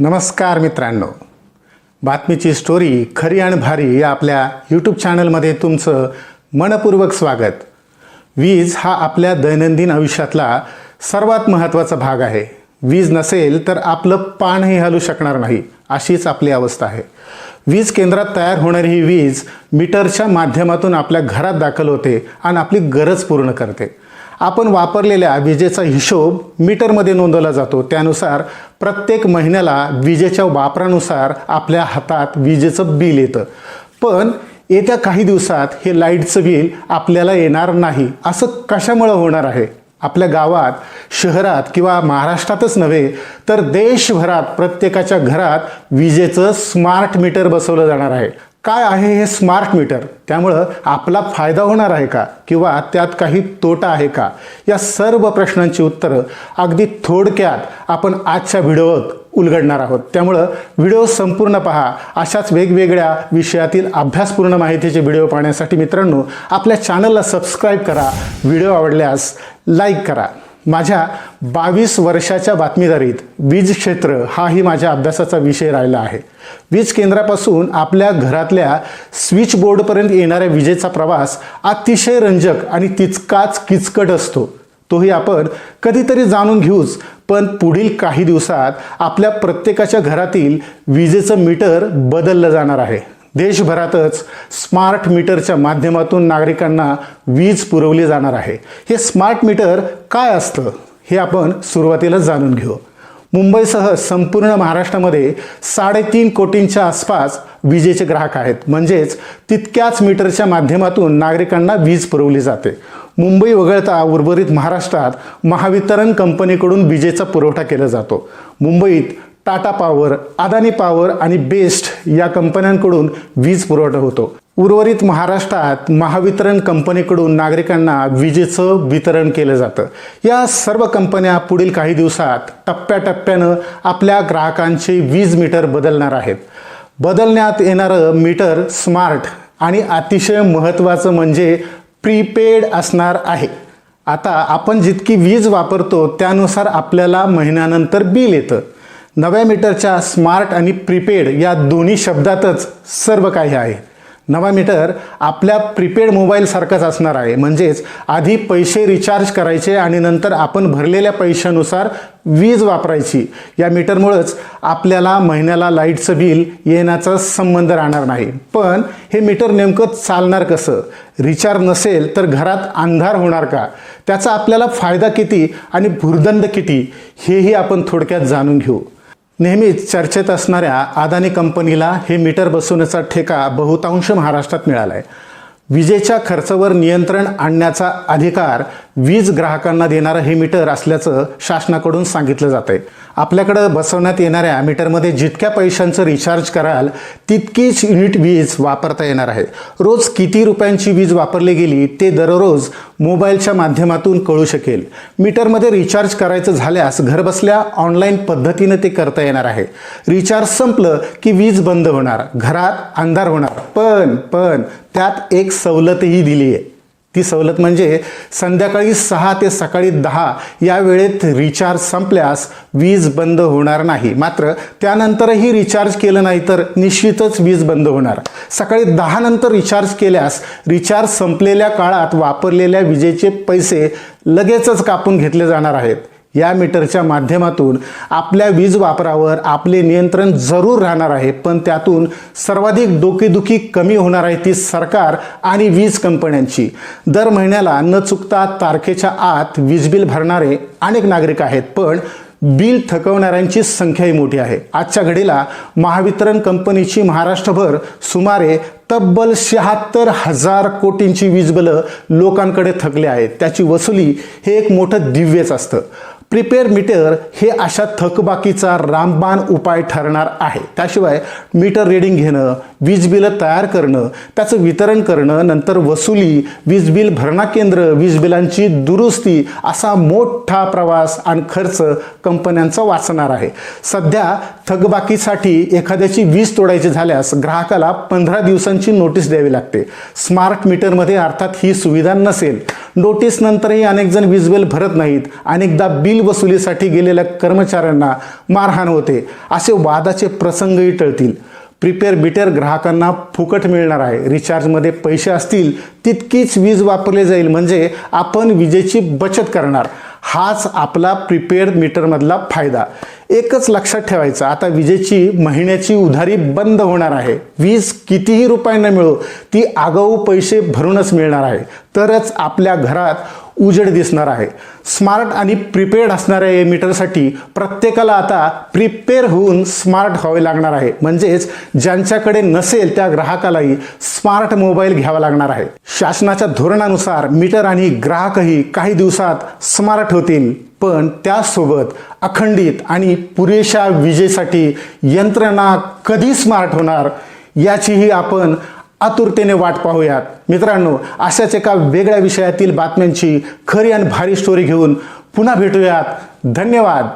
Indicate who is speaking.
Speaker 1: नमस्कार मित्रांनो. बातमीची स्टोरी खरी आणि भारी या आपल्या यूट्यूब चॅनलमध्ये तुमचं मनपूर्वक स्वागत. वीज हा आपल्या दैनंदिन आयुष्यातला सर्वात महत्त्वाचा भाग आहे. वीज नसेल तर आपलं पानही हलू शकणार नाही अशीच आपली अवस्था आहे. वीज केंद्रात तयार होणारी ही वीज मीटरच्या माध्यमातून आपल्या घरात दाखल होते आणि आपली गरज पूर्ण करते. आपण वापरलेल्या विजेचा हिशोब मीटरमध्ये नोंदवला जातो. त्यानुसार प्रत्येक महिन्याला विजेच्या वापरानुसार आपल्या हातात विजेचं बिल येतं. पण येत्या काही दिवसात हे लाईटचं बिल आपल्याला येणार नाही. असं कशामुळं होणार आहे? आपल्या गावात शहरात किंवा महाराष्ट्रातच नव्हे तर देशभरात प्रत्येकाच्या घरात विजेचं स्मार्ट मीटर बसवलं जाणार आहे. काय आहे हे स्मार्ट मीटर त्यामुळं आपला फायदा होणार आहे का? किंवा त्यात काही तोटा आहे का? या सर्व प्रश्नांची उत्तरं अगदी थोडक्यात आपण आजच्या व्हिडिओत उलगडणार आहोत. त्यामुळं व्हिडिओ संपूर्ण पहा. अशाच वेगवेगळ्या विषयातील अभ्यासपूर्ण माहितीचे व्हिडिओ पाहण्यासाठी मित्रांनो आपल्या चॅनलला सबस्क्राईब करा. व्हिडिओ आवडल्यास लाईक करा. माझ्या बावीस वर्षाच्या बातमीदारीत वीज क्षेत्र हाही माझ्या अभ्यासाचा विषय राहिला आहे. वीज केंद्रापासून आपल्या घरातल्या स्विच बोर्डपर्यंत येणाऱ्या विजेचा प्रवास अतिशय रंजक आणि तितकाच किचकट असतो. तोही आपण कधीतरी जाणून घेऊच पण पुढील काही दिवसात आपल्या प्रत्येकाच्या घरातील विजेचं मीटर बदललं जाणार आहे. देशभरातच स्मार्ट मीटरच्या माध्यमातून नागरिकांना वीज पुरवली जाणार आहे. हे स्मार्ट मीटर काय असतं हे आपण सुरुवातीला जाणून घेऊ. मुंबईसह संपूर्ण महाराष्ट्रामध्ये साडेतीन कोटींच्या आसपास विजेचे ग्राहक आहेत. म्हणजेच तितक्याच मीटरच्या माध्यमातून नागरिकांना वीज पुरवली जाते. मुंबई वगळता उर्वरित महाराष्ट्रात महावितरण कंपनीकडून विजेचा पुरवठा केला जातो. मुंबईत टाटा पॉवर अदानी पॉवर आणि बेस्ट या कंपन्यांकडून वीज पुरवठा होतो. उर्वरित महाराष्ट्रात महावितरण कंपनीकडून नागरिकांना विजेचं वितरण केलं जातं. या सर्व कंपन्या पुढील काही दिवसात टप्प्याटप्प्यानं आपल्या ग्राहकांचे वीज मीटर बदलणार आहेत. बदलण्यात येणारं मीटर स्मार्ट आणि अतिशय महत्त्वाचं म्हणजे प्रीपेड असणार आहे. आता आपण जितकी वीज वापरतो त्यानुसार आपल्याला महिन्यानंतर बिल येतं. नव्या मीटरच्या स्मार्ट आणि प्रीपेड या दोन्ही शब्दातच सर्व काही आहे. नवा मीटर आपल्या प्रीपेड मोबाईलसारखाच असणार आहे. म्हणजेच आधी पैसे रिचार्ज करायचे आणि नंतर आपण भरलेल्या पैशानुसार वीज वापरायची. या मीटरमुळंच आपल्याला महिन्याला लाईटचं बिल येण्याचा संबंध राहणार नाही. पण हे मीटर नेमकं चालणार कसं? रिचार्ज नसेल तर घरात अंधार होणार का? त्याचा आपल्याला फायदा किती आणि भुर्दंड किती? हेही आपण थोडक्यात जाणून घेऊ. नेहमीच चर्चेत असणाऱ्या अदानी कंपनीला हे मीटर बसवण्याचा ठेका बहुतांश महाराष्ट्रात मिळाला आहे विजेच्या खर्चावर नियंत्रण आणण्याचा अधिकार वीज ग्राहकांना देणारं हे मीटर असल्याचं शासनाकडून सांगितलं जात आहे आपल्याकडं बसवण्यात येणाऱ्या मीटरमध्ये जितक्या पैशांचं रिचार्ज कराल तितकीच युनिट वीज वापरता येणार आहे. रोज किती रुपयांची वीज वापरली गेली ते दररोज मोबाईलच्या माध्यमातून कळू शकेल. मीटरमध्ये रिचार्ज करायचं झाल्यास घरबसल्या ऑनलाईन पद्धतीनं ते करता येणार आहे. रिचार्ज संपलं की वीज बंद होणार घरात अंधार होणार. पण पण त्यात एक सवलतही दिली आहे ती सवलत म्हणजे संध्याकाळी सहा ते सकाळी दहा या वेळेत रिचार्ज संपल्यास वीज बंद होणार नाही. मात्र त्यानंतरही रिचार्ज केलं नाही तर निश्चितच वीज बंद होणार. सकाळी दहा नंतर रिचार्ज केल्यास रिचार्ज संपलेल्या काळात वापरलेल्या विजेचे पैसे लगेचच कापून घेतले जाणार आहेत. या मीटरच्या माध्यमातून आपल्या वीज वापरावर आपले नियंत्रण जरूर राहणार आहे पण त्यातून सर्वाधिक डोकेदुखी कमी होणार आहे ती सरकार आणि वीज कंपन्यांची. दर महिन्याला न चुकता तारखेच्या आत वीज बिल भरणारे अनेक नागरिक आहेत पण बिल थकवणाऱ्यांची संख्याही मोठी आहे. आजच्या घडीला महावितरण कंपनीची महाराष्ट्रभर सुमारे तब्बल शहात्तर हजार कोटींची वीज बिलं लोकांकडे थकले आहेत. त्याची वसुली हे एक मोठं दिव्यच असतं. प्रिपेअर मीटर हे अशा थकबाकीचा रामबाण उपाय ठरणार आहे. त्याशिवाय मीटर रीडिंग घेणं वीज बिलं तयार करणं त्याचं वितरण करणं नंतर वसुली वीज बिल भरणा केंद्र वीज बिलांची दुरुस्ती असा मोठा प्रवास आणि खर्च कंपन्यांचा वाचणार आहे. सध्या थकबाकीसाठी एखाद्याची वीज तोडायची झाल्यास ग्राहकाला पंधरा दिवसांची नोटीस द्यावी लागते. स्मार्ट मीटरमध्ये अर्थात ही सुविधा नसेल. नोटीसनंतरही अनेक जण वीज बिल भरत नाहीत. अनेकदा बिल वसुलीसाठी गेलेल्या कर्मचाऱ्यांना मारहाण होते. असे वादाचे प्रसंगही टळतील. प्रिपेअर बिटर ग्राहकांना फुकट मिळणार आहे. रिचार्जमध्ये पैसे असतील तितकीच वीज वापरली जाईल. म्हणजे आपण विजेची बचत करणार. हाच आपला प्रिपेअर मीटरमधला फायदा. एकच लक्षात ठेवायचं. आता विजेची महिन्याची उधारी बंद होणार आहे. वीज कितीही रुपयांना मिळो ती आगाऊ पैसे भरूनच मिळणार आहे. तरच आपल्या घरात उजेड दिसणार आहे. स्मार्ट आणि प्रिपेड असणाऱ्या या मीटरसाठी प्रत्येकाला आता प्रिपेअर होऊन स्मार्ट व्हावे लागणार आहे. म्हणजेच ज्यांच्याकडे नसेल त्या ग्राहकालाही स्मार्ट मोबाईल घ्यावा लागणार आहे. शासनाच्या धोरणानुसार मीटर आणि ग्राहकही काही दिवसात स्मार्ट होतील. पण त्यासोबत अखंडित आणि पुरेशा विजेसाठी यंत्रणा कधी स्मार्ट होणार याचीही आपण आतुरतेने वाट पाहूयात. मित्रांनो अशाच एका वेगळ्या विषयातील बातम्यांची खरी आणि भारी स्टोरी घेऊन पुन्हा भेटूयात. धन्यवाद.